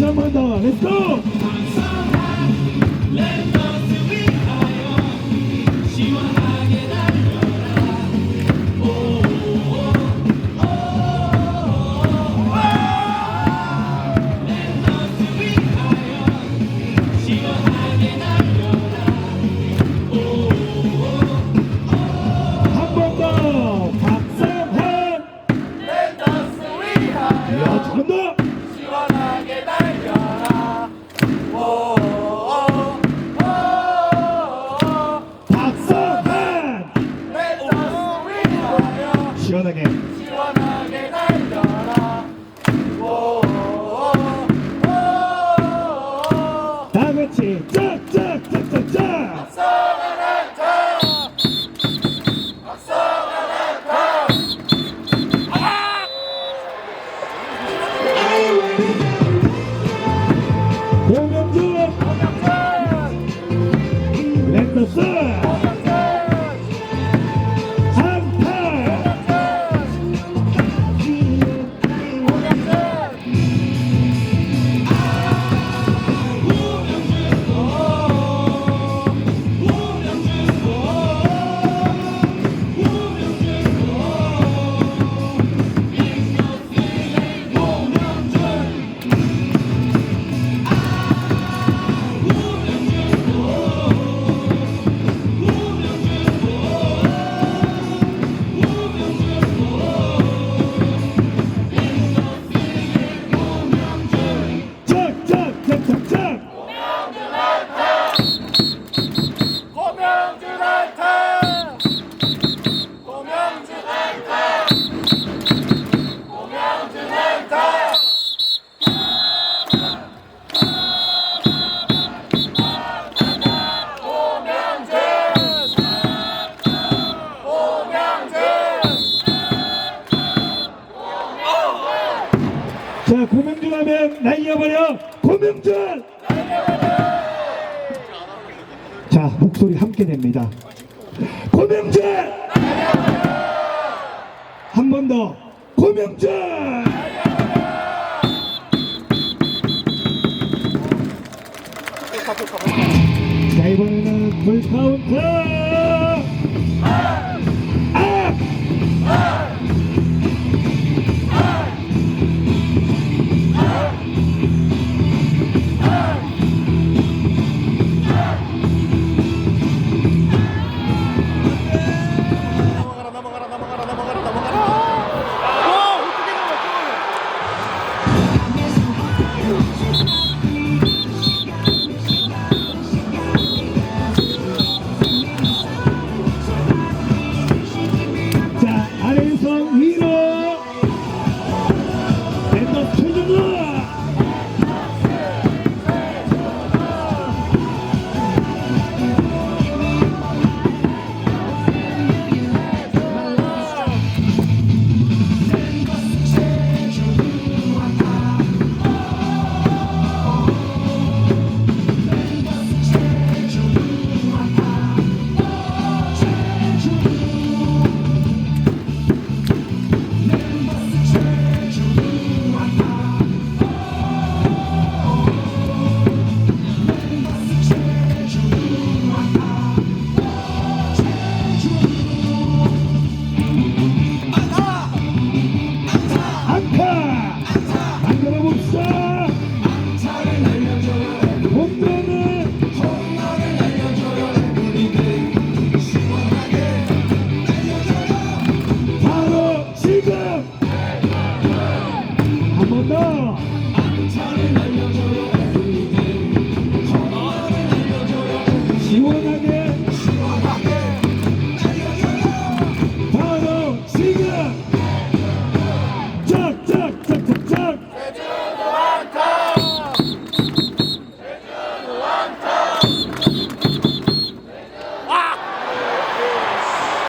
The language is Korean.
Let's go! 한번 더! 박성환! 야, 잘한다! show the game. 자, 고명준 하면 날려버려! 고명준! 자, 목소리 함께 냅니다. 고명준! 한 번 더! 고명준! 자, 이번에는 불카운트!